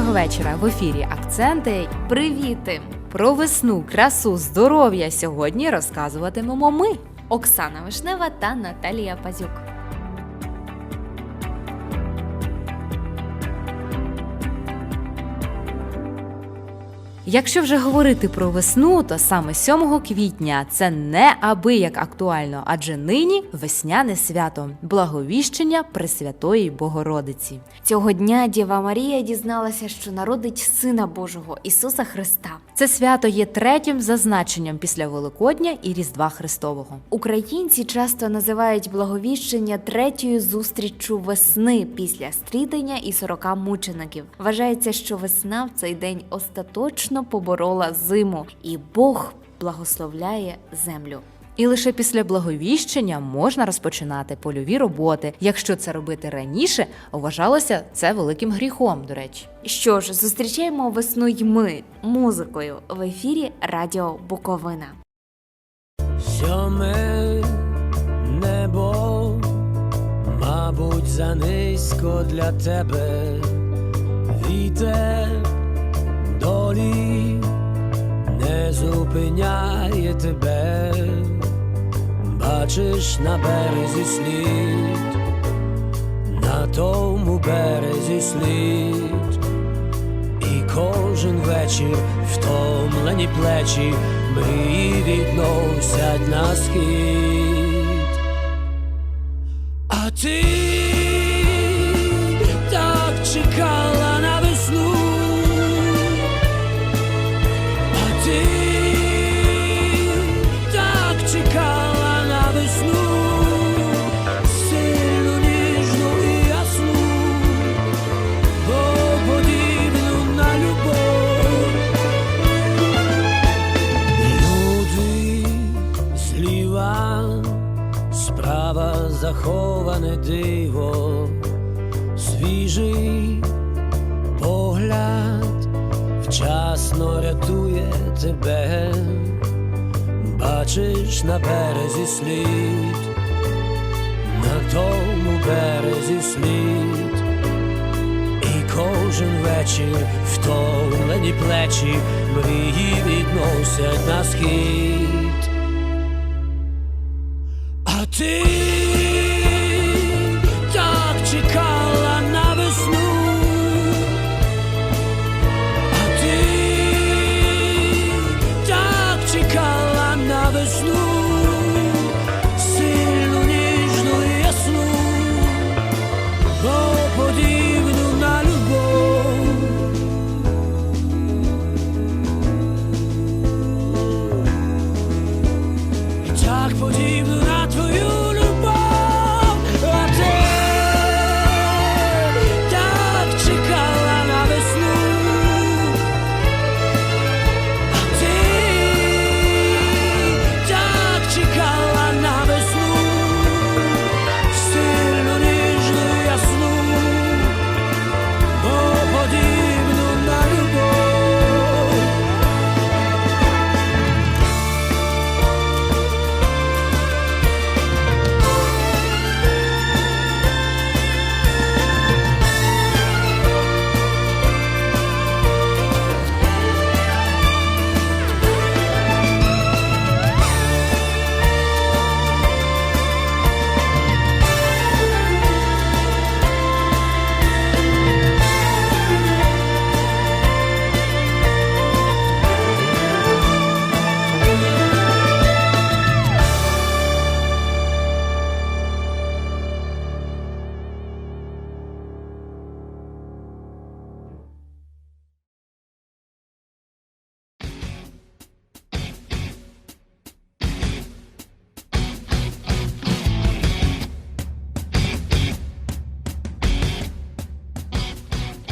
Доброго вечора. В ефірі акценти Привіти! про весну, красу, здоров'я. Сьогодні розказуватимемо ми. Оксана Вишнева та Наталія Пазюк. Якщо вже говорити про весну, то саме 7 квітня це не аби як актуально, адже нині весняне свято благовіщення Пресвятої Богородиці. Цього дня Діва Марія дізналася, що народить Сина Божого Ісуса Христа. Це свято є третім за значенням після Великодня і Різдва Христового. Українці часто називають благовіщення третьою зустріччю весни після стрітення і сорока мучеників. Вважається, що весна в цей день остаточно поборола зиму, і Бог благословляє землю. І лише після благовіщення можна розпочинати польові роботи. Якщо це робити раніше, вважалося це великим гріхом, до речі. Що ж, зустрічаємо весну й ми музикою в ефірі Радіо Буковина. Сьоме небо, мабуть, занизько для тебе, вітер долі не зупиняє тебе, бачиш на березі слід, на тому березі слід. І кожен вечір втомлені плечі мрії відносять на схід. А ти диво, свіжий погляд вчасно рятує тебе, бачиш на березі слід, на тому березі слід. І кожен вечір втомлені плечі мрії відносять на схід.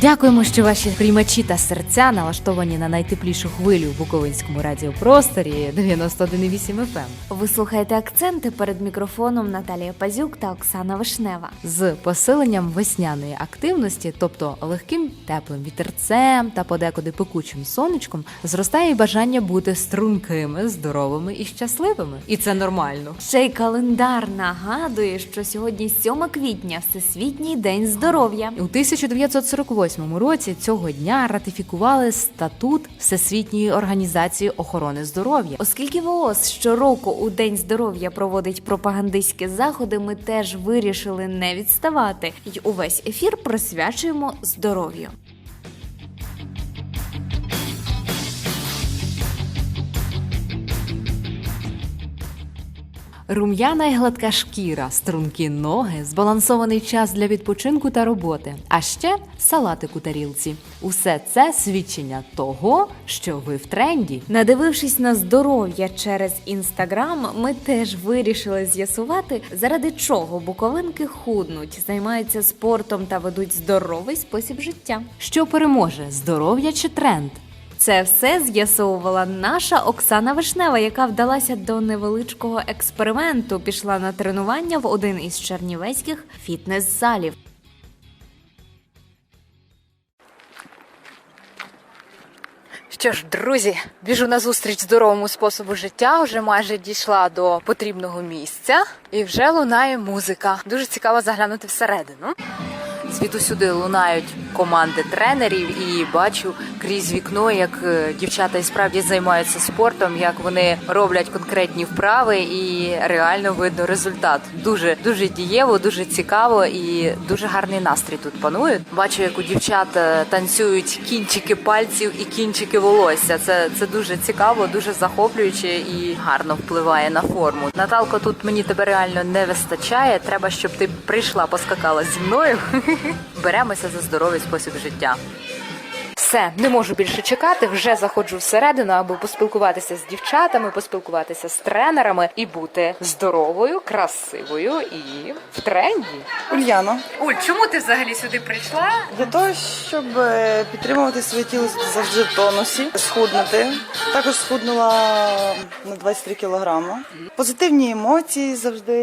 Дякуємо, що ваші приймачі та серця налаштовані на найтеплішу хвилю в Буковинському радіопросторі 91,8 FM. Ви слухаєте акценти перед мікрофоном Наталія Пазюк та Оксана Вишнева. з посиленням весняної активності, тобто легким теплим вітерцем та подекуди пекучим сонечком, зростає і бажання бути стрункими, здоровими і щасливими. І це нормально. Ще й календар нагадує, що сьогодні 7 квітня, Всесвітній день здоров'я. У 1948 2008 році цього дня ратифікували статут Всесвітньої організації охорони здоров'я. Оскільки ВООЗ щороку у День здоров'я проводить пропагандистські заходи, ми теж вирішили не відставати і увесь ефір присвячуємо здоров'ю. Рум'яна і гладка шкіра, стрункі ноги, збалансований час для відпочинку та роботи, а ще салатик у тарілці. Усе це свідчення того, що ви в тренді. Надивившись на здоров'я через інстаграм, ми теж вирішили з'ясувати, заради чого буковинки худнуть, займаються спортом та ведуть здоровий спосіб життя. Що переможе здоров'я чи тренд? Це все з'ясовувала наша Оксана Вишнева, яка вдалася до невеличкого експерименту. Пішла на тренування в один із чернівецьких фітнес-залів. Що ж, друзі, біжу на зустріч здоровому способу життя. Вже майже дійшла до потрібного місця, і вже лунає музика. Дуже цікаво заглянути всередину. Звідусюди лунають команди тренерів, і бачу крізь вікно, як е, дівчата і справді займаються спортом, як вони роблять конкретні вправи, і реально видно результат. Дуже дуже дієво, дуже цікаво і дуже гарний настрій тут панує. Бачу, як у дівчат е, танцюють кінчики пальців і кінчики волосся. Це, це дуже цікаво, дуже захоплююче і гарно впливає на форму. Наталко, тут мені тебе реально не вистачає. Треба, щоб ти прийшла, поскакала зі мною. Беремося за здоровий спосіб життя. Все, не можу більше чекати. Вже заходжу всередину, аби поспілкуватися з дівчатами, поспілкуватися з тренерами і бути здоровою, красивою і в тренді. Ульяно, Уль, чому ти взагалі сюди прийшла? для того, щоб е, підтримувати своє тіло завжди в тонусі, схуднути. Також схуднула на 23 кілограми. Позитивні емоції, завжди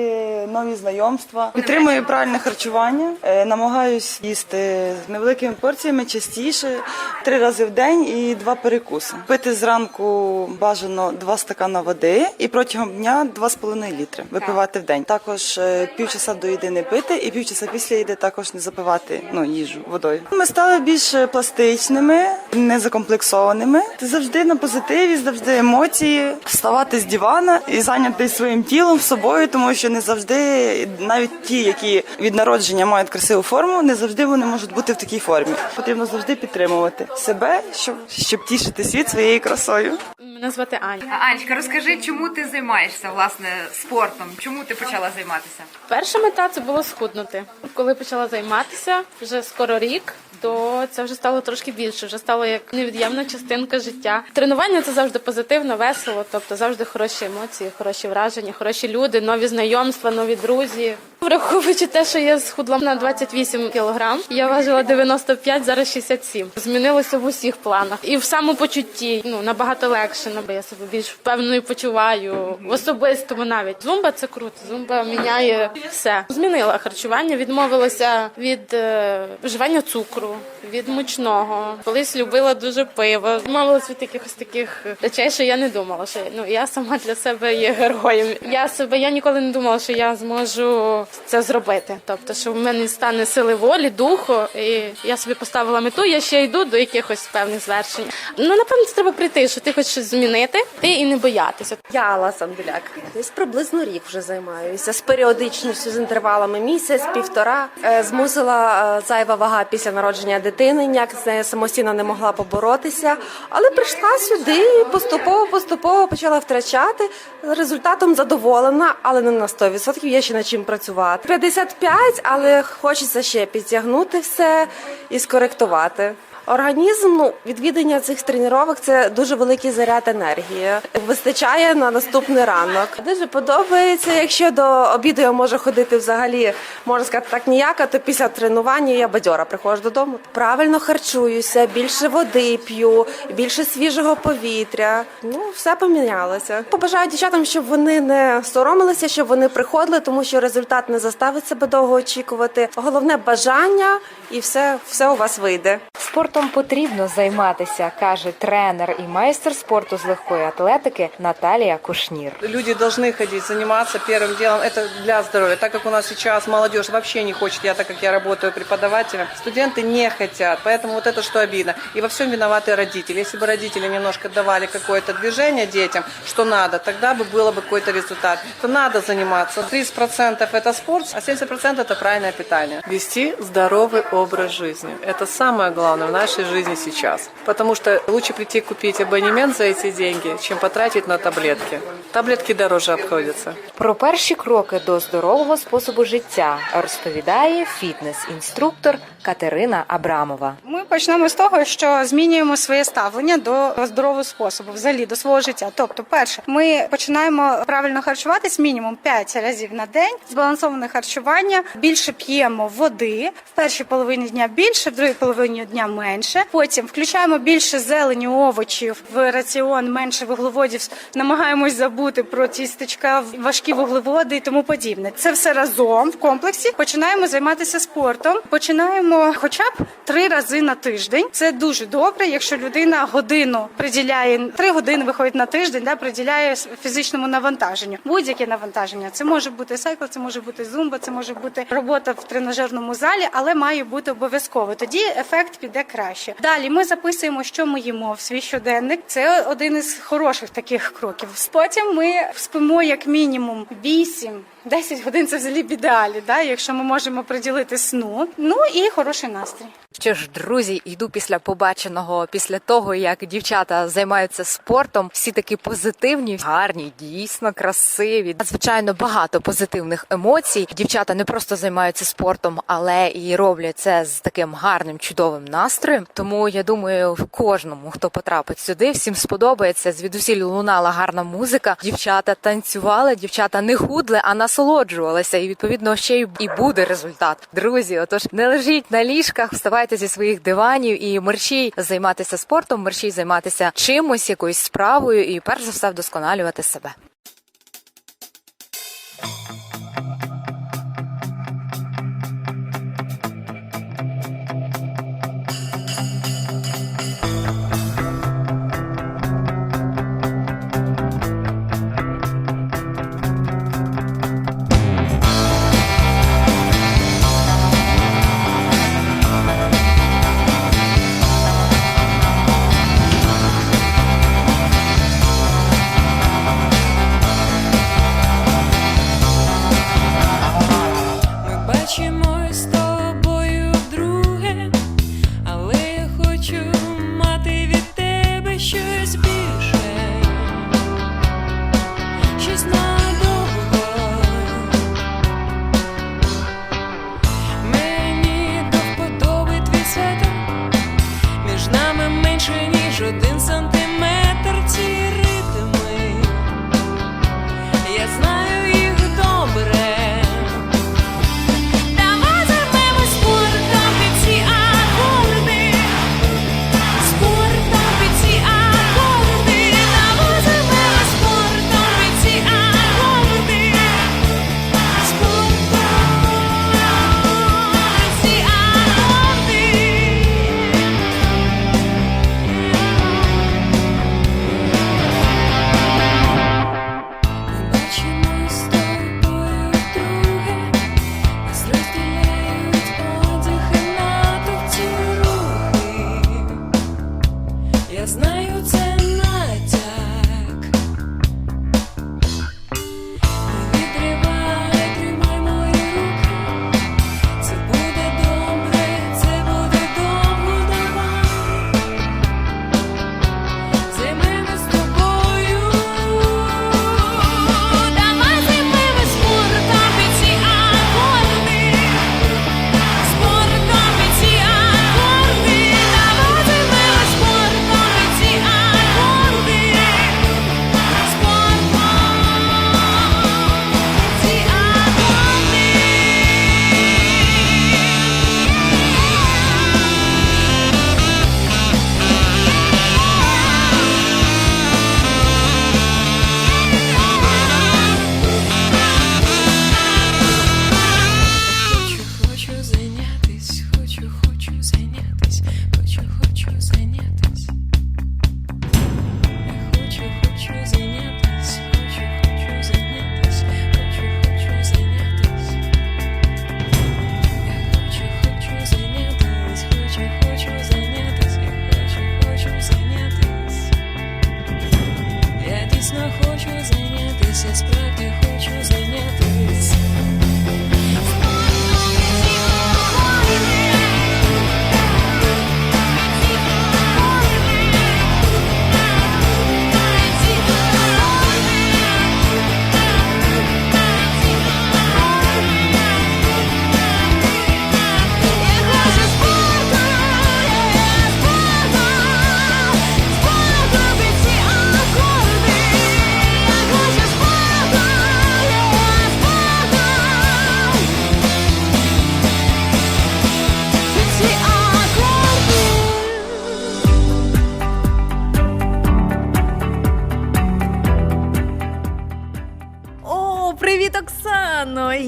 нові знайомства. Підтримую правильне харчування. Е, Намагаюсь їсти з невеликими порціями частіше, три рази в день і два перекуси. Пити зранку бажано два стакана води і протягом дня 2,5 літри випивати в день. Також е, півчаса до їди не пити і півчаса після їди також не запивати ну, їжу водою. Ми стали більш пластичними, не закомплексованими. Ти завжди на позитиві, завжди емоції. Вставати з дивана і зайнятися своїм тілом, собою, тому що не завжди, навіть ті, які від народження мають красиву форму, не завжди вони можуть бути в такій формі. Потрібно завжди підтримувати себе, щоб, щоб тішити світ своєю красою. Мене звати Аня. Анечка, розкажи, чому ти займаєшся власне спортом? Чому ти почала займатися? Перша мета це було схуднути. Коли почала займатися, вже скоро рік, то це вже стало трошки більше, вже стало як невід'ємна частинка життя. Тренування це завжди позитивно, весело, тобто завжди хороші емоції, хороші враження, хороші люди, нові знайомства, нові друзі. Враховуючи те, що я схудла на 28 кілограм, я важила 95, зараз 67. Змінилося в усіх планах. І в самопочутті ну набагато легше, бо я себе більш впевненою почуваю в особистому навіть. Зумба це круто. Зумба міняє все. Змінила харчування, відмовилася від е, вживання цукру, від мучного. Колись любила дуже пиво. Відмовилася від якихось таких речей, що я не думала, що ну я сама для себе є героєм. Я себе я ніколи не думала, що я зможу це зробити. Тобто, що в мене стане сили волі, духу, і я собі поставила мету. Я ще йду до якихось певних звершень. Ну напевно, це треба прийти, що ти хочеш змінити, ти і не боятися. Я Алла Самбіляк. Десь приблизно рік вже займаюся з періодичністю з інтервалами місяць, півтора. Е, Змусила е, зайва вага після народження дитини, ніяк з нею самостійно не могла поборотися. Але прийшла сюди і поступово, поступово почала втрачати. Результатом задоволена, але не на 100%. Є ще над чим працювати. 55, але хочеться ще підтягнути все і скоректувати. Організм, ну відвідання цих тренувань – це дуже великий заряд енергії. Вистачає на наступний ранок. Дуже подобається. Якщо до обіду я можу ходити взагалі, можна сказати, так ніяка, то після тренування я бадьора приходжу додому. Правильно харчуюся, більше води п'ю, більше свіжого повітря. Ну все помінялося. Побажаю дівчатам, щоб вони не соромилися, щоб вони приходили, тому що результат не заставить себе довго очікувати. Головне бажання, і все, все у вас вийде. Спортом потрібно займатися, каже тренер і майстер спорту з легкої атлетики Наталія Кушнір. Люди должны ходить, заниматься первым делом. Это для здоровья. Так как у нас сейчас молодежь вообще не хочет, я так как я работаю преподавателем, студенты не хотят. Поэтому вот это что обидно. И во всем виноваты родители. Если бы родители немножко давали какое-то движение детям, что надо, тогда бы было бы какой-то результат. То надо заниматься. 30% это спорт, а 70% это правильное питание. Вести здоровый образ жизни. Это самое главное в нашей жизни сейчас. Потому что лучше прийти купить абонемент за эти деньги, чем потратить на таблетки. Таблетки дороже обходятся. Про перші кроки до здорового способу життя розповідає фітнес-інструктор Катерина Абрамова. Ми почнемо з того, що змінюємо своє ставлення до здорового способу, взагалі до свого життя. Тобто, перше, ми починаємо правильно харчуватись мінімум 5 разів на день, збалансоване харчування, більше п'ємо води в першій половині дня більше, в другій половині дня менше. Потім включаємо більше зелені овочів в раціон, менше вуглеводів. Намагаємось забути про тістечка, важкі вуглеводи і тому подібне. Це все разом в комплексі. Починаємо займатися спортом. Починаємо хоча б три рази на тиждень. Це дуже добре, якщо людина годину приділяє три години, виходить на тиждень, да приділяє фізичному навантаженню. Будь-яке навантаження. Це може бути сайкл, це може бути зумба, це може бути робота в тренажерному залі, але має бути обов'язково. Тоді ефект піде краще. Далі ми записуємо, що ми їмо в свій щоденник. Це один із хороших таких кроків. Потім ми спимо як мінімум 8 10 годин це взагалі в ідеалі, да, якщо ми можемо приділити сну. Ну і хороший настрій. Що ж, друзі, йду після побаченого, після того як дівчата займаються спортом, всі такі позитивні, гарні, дійсно красиві. Надзвичайно багато позитивних емоцій. Дівчата не просто займаються спортом, але і роблять це з таким гарним, чудовим настроєм. Тому я думаю, кожному, хто потрапить сюди, всім сподобається. Звідусіль лунала гарна музика. Дівчата танцювали, дівчата не худли, а насолоджувалися. І відповідно ще й і буде результат. Друзі, отож не лежіть на ліжках, вставайте зі своїх диванів і мерщій займатися спортом, мерщій займатися чимось, якоюсь справою, і перш за все вдосконалювати себе.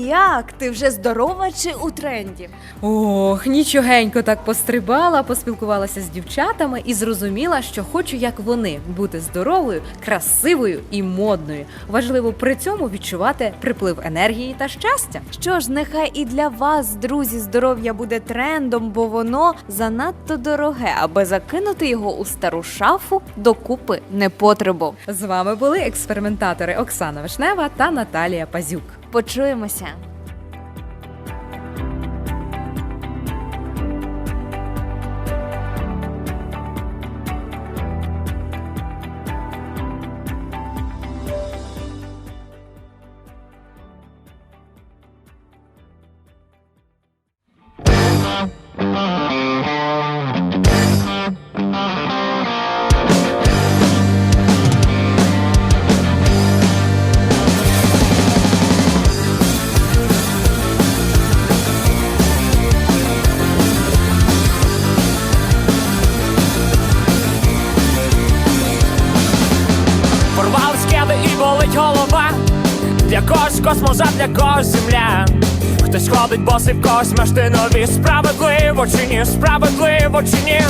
Як? Ти вже здорова чи у тренді? Ох, нічогенько так пострибала, поспілкувалася з дівчатами і зрозуміла, що хочу, як вони, бути здоровою, красивою і модною. Важливо при цьому відчувати приплив енергії та щастя. Що ж, нехай і для вас, друзі, здоров'я буде трендом, бо воно занадто дороге, аби закинути його у стару шафу до купи непотребу. З вами були експериментатори Оксана Вишнева та Наталія Пазюк. Почуємося. Для когось космоза, для когось земля. Хтось ходить босий, в когось нові. Справедливо чи ні, справедливо чи ні.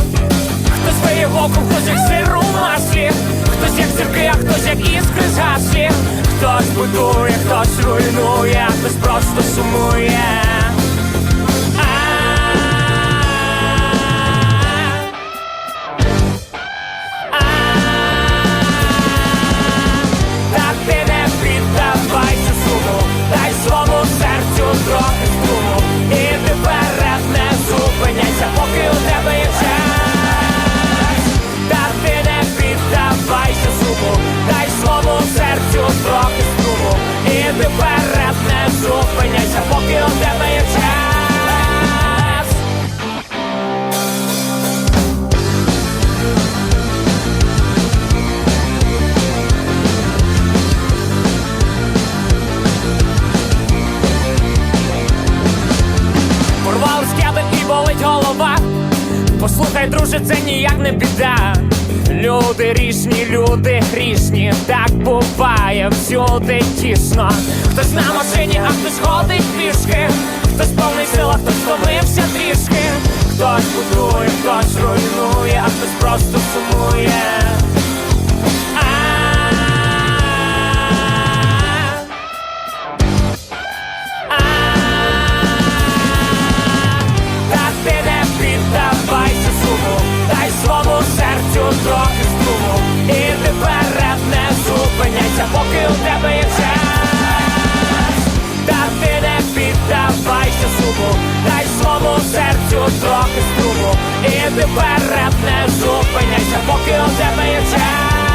Хтось виє воком, хтось як сиру у маслі. Хтось як зірки, а хтось як іскри згаслі. Хтось будує, хтось руйнує, хтось просто сумує. Люди різні, люди грішні, так буває всюди тісно. Хтось на машині, а хтось ходить пішки, хтось повний сил, а хтось втомився трішки. Хтось будує, хтось руйнує, а хтось просто сумує. Серцю трохи струму І ти перед не зупиняйся, поки у тебе є час. Та ти не піддавайся суму, дай своєму серцю трохи струму. І ти перед не зупиняйся, поки у тебе є час